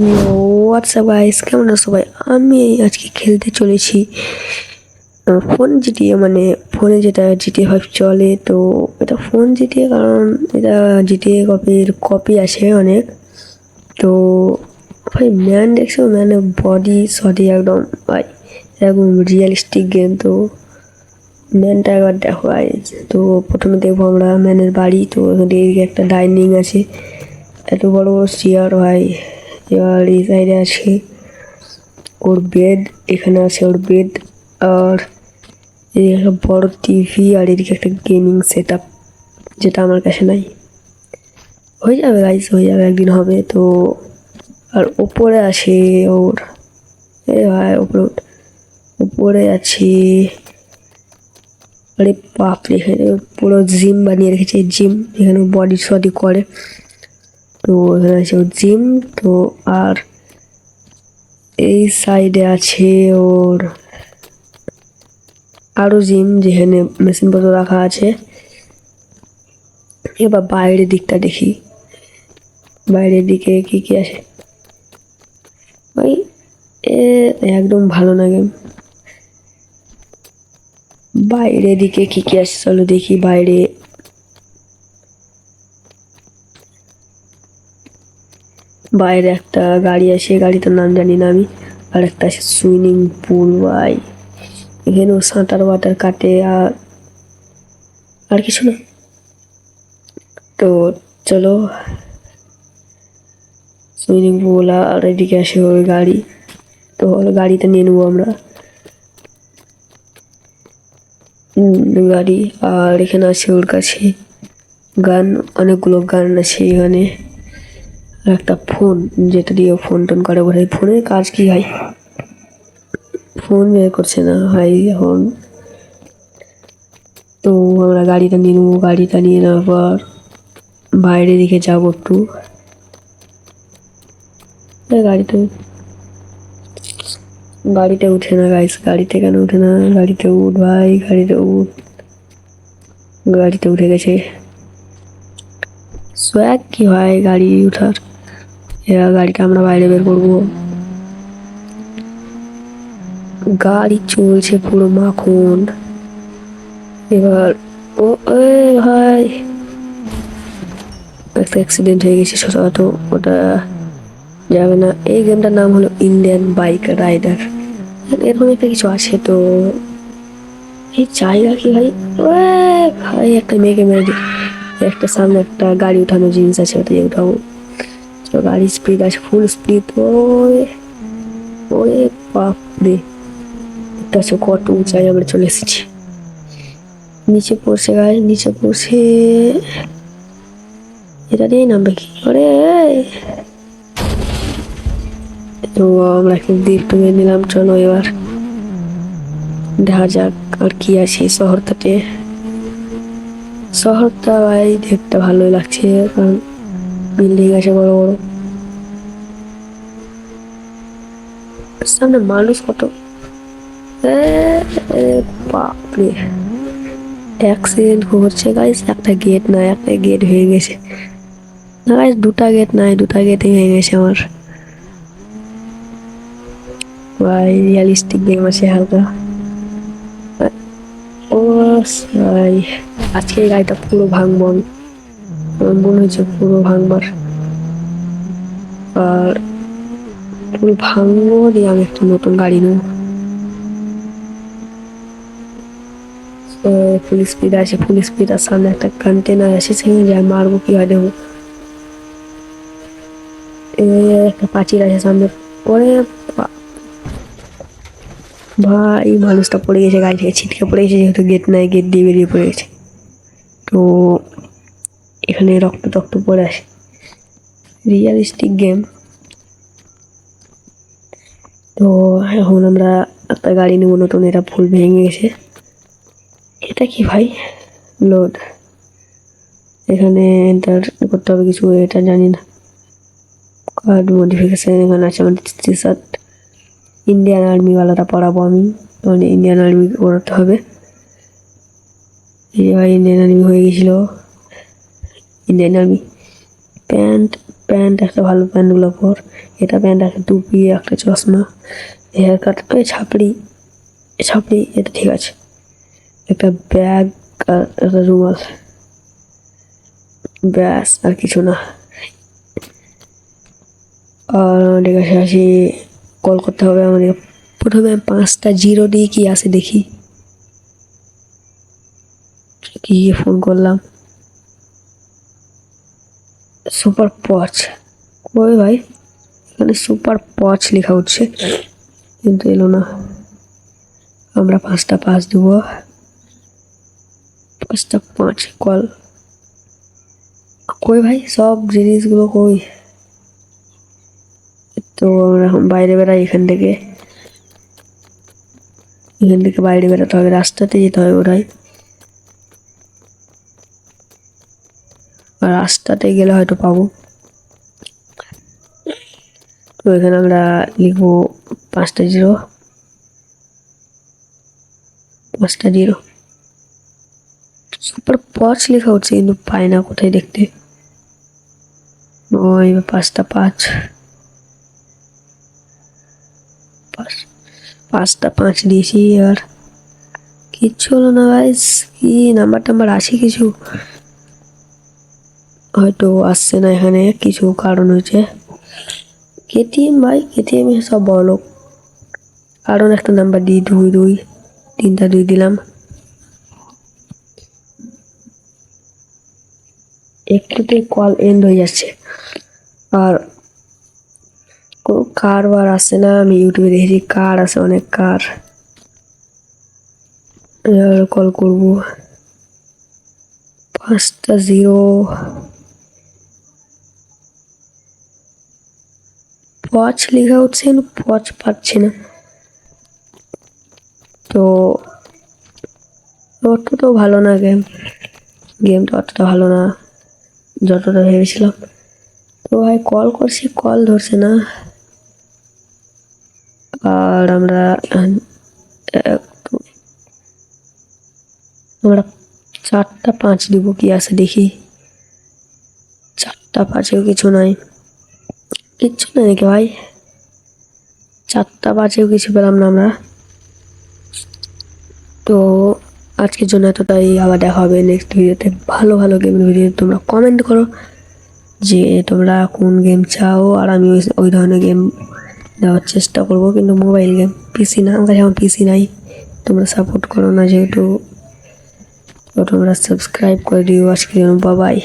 WhatsApp guys কেমন সবাই আমি আজকে খেলতে চলেছি ফোন জিটিএ মানে ফোনে যেটা জিটিএ ফাইভ চলে, তো এটা ফোন জিটিএ কারণ এটা জিটিএ কপির কপি আছে অনেক। তো ভাই ম্যান দেখছ? ম্যানের বডি সডি একদম, ভাই একদম রিয়েলিস্টিক গেম তো ম্যানটা একবার দেখো গাইস তো প্রথমে দেখব আমরা ম্যানের বাড়ি, তো এদিকে একটা ডাইনিং আছে, এত বড় বড় চেয়ার ভাই। এবার এই সাইডে আছে। ওর বেড এখানে আছে, ওর বেড আর এই একটা বড় টিভি আর এদিকে একটা গেমিং সেট আপ যেটা আমার কাছে নাই। হয়ে যাবে গাইস হয়ে যাবে, একদিন হবে তো। আর ওপরে আছে ওর, এ ভাই, ওপরে ওঠ। উপরে আছে, আরে বাপরে, এখানে পুরো জিম বানিয়ে রেখেছে জিম এখানে বডি সডি করে। তো আছে ওর জিম, তো আর এই সাইডে আছে ওর আরও জিম যেখানে মেশিনপত্র রাখা আছে। এবার বাইরের দিকটা দেখি। বাইরের দিকে কি কি আছে? ওই একদম ভালো না গেম। বাইরের দিকে কি কি আছে চলো দেখি। বাইরে বাইরে একটা গাড়ি আছে গাড়িটার নাম জানি না আমি। আর একটা আছে সুইমিং পুল, ভাই। এখানেও সাঁতার ওয়াটার কাটে, আর আর কিছু না। তো চলো, সুইমিং পুল আর এদিকে আসে ওই গাড়ি। তো ওই গাড়িটা নিয়ে নেব আমরা। গাড়ি। আর এখানে আছে ওর কাছে গান, অনেকগুলো গান আছে এখানে। একটা ফোন, যেটা দিয়ে ফোন টোন করে বোধ ফোনের কাজ কি হয় ফোন বের করছে না ভাই এখন। তো আমরা গাড়িটা নিয়ে নেব, গাড়িটা নিয়ে নেওয়ার পর বাইরে দিকে যাব একটু। গাড়িতে গাড়িতে উঠে না গাইস গাড়িতে কেন উঠে না? গাড়িতে উঠ ভাই, গাড়িতে উঠ। গাড়িতে উঠে গেছে। সোয়াগ কি হয় গাড়ি উঠার এবার গাড়িটা আমরা বাইরে বের করব। গাড়ি চলছে পুরো মাখন। এবার, ও ভাই। একটা অ্যাক্সিডেন্ট হয়ে গেছে ছোটখাট ওটা যাবে না। এই গেমটার নাম হলো ইন্ডিয়ান বাইক রাইডার এরকম একটা কিছু আছে তো। এই জায়গা কি ভাই? ভাই, একটা মেয়েকে মেরে একটা সামনে একটা গাড়ি উঠানো জিনিস আছে, ওটা উঠাবো। গাড়ি স্পিড আছে ফুল স্পিড ওই ওরে বাপরে। হচ্ছে কত উঁচাই আমরা চলে এসেছি। নিচে পড়ছে গায়ে নিচে পড়ছে, এটা দিয়ে নামবে কি করে? তো আমরা একটু দিক টুকে নিলাম, চলো এবার। দেখা যাক আর কি আছে শহরটাতে। শহরটা ভাই দেখতে ভালোই লাগছে, কারণ বিল্ডিং আছে বড় বড়। সামনে মানুষ কত। অ্যাক্সিডেন্ট হচ্ছে গাইস একটা গেট নাই, একটা গেট হয়ে গেছে। না গাইস দুটা গেট নাই, দুটা গেটই হয়ে গেছে আমার। ভাই রিয়ালিস্টিক গেম আছে হালকা। ও, ভাই, আজকে গাড়িটা পুরো ভাঙবো আমি। আমার মনে হচ্ছে পুরো ভাঙবার। আর পুরো ভাঙবো দিয়ে আমি একটা নতুন গাড়ি নেব। ফুল স্পিড আছে ফুল স্পিড আর সামনে একটা কন্টেনার আছে সেখানে যাই মারবো কি হয় দেবো একটা পাঁচির আছে সামনে। পরে ভাই, মানুষটা পড়ে গেছে, গাড়ি থেকে ছিটকে পড়ে গেছে, যেহেতু গেট নাই গেট দিয়ে বেরিয়ে পড়ে গেছে। তো এখানে রক্ত টক্ত পড়ে আসে। রিয়ালিস্টিক গেম তো এখন আমরা একটা গাড়ি নেব, নতুন এটা ফুল ভেঙে গেছে। এটা কি ভাই? লোড এখানে এন্টার করতে হবে কিছু, এটা জানি না। কার্ড মডিফিকেশন এখানে আছে আমাদের টি শার্ট ইন্ডিয়ান আর্মিওয়ালাটা পড়াবো আমি মানে ইন্ডিয়ান আর্মি পড়াতে হবে। এই ভাই ইন্ডিয়ান আর্মি হয়ে গেছিল। ইন্ডিয়ান আর্মি প্যান্ট প্যান্ট একটা ভালো প্যান্টগুলো পর, এটা প্যান্ট একটা টুপি, একটা চশমা হেয়ার কাট ছাপড়ি ছাপড়ি, এটা ঠিক আছে। একটা ব্যাগ, আর একটা রুমাল। ব্যাস, আর কিছু না। আর আমাদের কাছে আসি, কল করতে হবে আমাদের। প্রথমে পাঁচটা জিরো দিয়ে কি আসে দেখি। কি ফোন করলাম। সুপার পচ। কই ভাই, এখানে সুপার পচ লেখা উঠছে কিন্তু এলো না। আমরা পাঁচটা পাঁচ দেবো। পাঁচটা পাঁচ কল। কই ভাই, সব জিনিসগুলো কই? তো আমরা বাইরে বেড়াই এখান থেকে। এখান থেকে বাইরে বেরোতে হবে রাস্তাতে যেতে হবে ওরাই রাস্তাতে গেলে হয়তো পাবো। তো এখানে আমরা লিখব পাঁচটা জিরো। পাঁচটা জিরো। সুপার পচ লেখা হচ্ছে, কিন্তু পাই না কোথায় দেখতে। ওই পাঁচটা পাঁচ। পাঁচ, পাঁচটা পাঁচ দিয়েছি আর কিচ্ছু হলো না গাইস কি নাম্বার টাম্বার আছে কিছু? হয়তো আসছে না এখানে, কিছু কারণ হয়েছে। কেটিএম ভাই, কেটিএম সব বড় লোক। কারণ একটা নাম্বার দিই দুই দুই, তিনটা দুই দিলাম। একটুতে কল এন্ড হয়ে যাচ্ছে। আর কার বার আসছে না, আমি ইউটিউবে দেখেছি কার আছে, অনেক কার কল করব। পাঁচটা জিরো পচ লেখা হচ্ছে কিন্তু পচ পাচ্ছি না। তো, অতটা ভালো না গেম গেমটা অতটা ভালো না, যতটা ভেবেছিলাম। তো ভাই কল করছি কল ধরছে না। আর আমরা আমরা চারটা পাঁচ দিব কি আছে দেখি। চারটা পাঁচেও কিছু নাই। কিচ্ছু নেই নাকি ভাই। চারটা পাঁচেও কিছু পেলাম না আমরা। তো আজকের জন্য এতটাই। আবার দেখা হবে নেক্সট ভিডিওতে ভালো ভালো গেমের ভিডিও তোমরা কমেন্ট করো যে তোমরা কোন গেম চাও। আর আমি ওই ধরনের গেম দেওয়ার চেষ্টা করব। কিন্তু মোবাইল গেম পিসি না। আমার আমার পিসি নাই। তোমরা সাপোর্ট করো না যেহেতু। তোমরা সাবস্ক্রাইব করে দিও। আজকের জন্য বাবাই